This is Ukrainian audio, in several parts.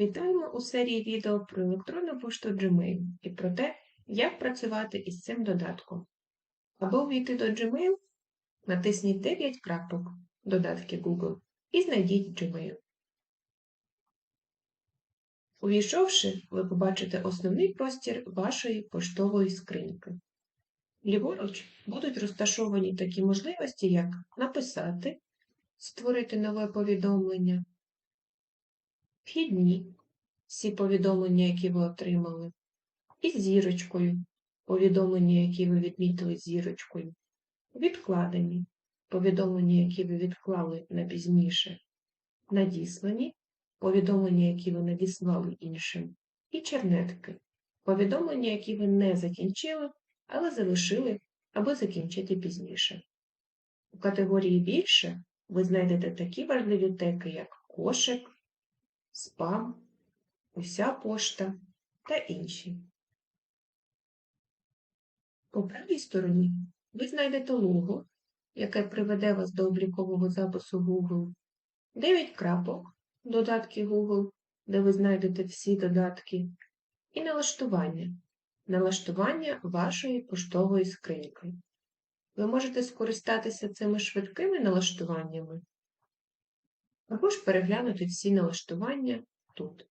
Вітаємо у серії відео про електронну пошту Gmail і про те, як працювати із цим додатком. Аби увійти до Gmail, натисніть 9 крапок додатки Google і знайдіть Gmail. Увійшовши, ви побачите основний простір вашої поштової скриньки. Ліворуч будуть розташовані такі можливості, як написати, створити нове повідомлення, вхідні, всі повідомлення, які ви отримали, і зірочкою, повідомлення, які ви відмітили зірочкою, відкладені, повідомлення, які ви відклали на пізніше, надіслані, повідомлення, які ви надіслали іншим, і чернетки, повідомлення, які ви не закінчили, але залишили, аби закінчити пізніше. У категорії більше ви знайдете такі важливі теки, як кошик, спам, уся пошта та інші. По правій стороні ви знайдете лого, яке приведе вас до облікового запису Google, 9 крапок, додатки Google, де ви знайдете всі додатки, і налаштування, налаштування вашої поштової скриньки. Ви можете скористатися цими швидкими налаштуваннями, або ж переглянути всі налаштування тут.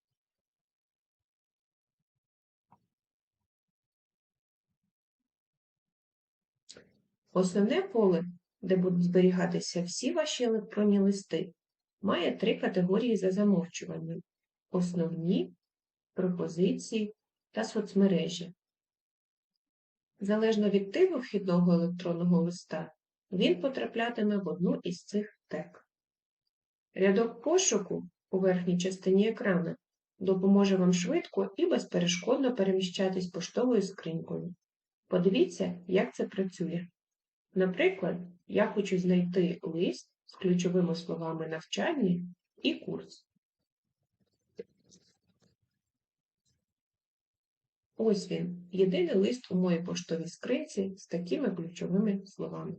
Основне поле, де будуть зберігатися всі ваші електронні листи, має три категорії за замовчуванням – основні, пропозиції та соцмережі. Залежно від типу вхідного електронного листа, він потраплятиме в одну із цих тег. Рядок пошуку у верхній частині екрану допоможе вам швидко і безперешкодно переміщатись поштовою скринькою. Подивіться, як це працює. Наприклад, я хочу знайти лист з ключовими словами навчальні і курс. Ось він, єдиний лист у моїй поштовій скринці з такими ключовими словами.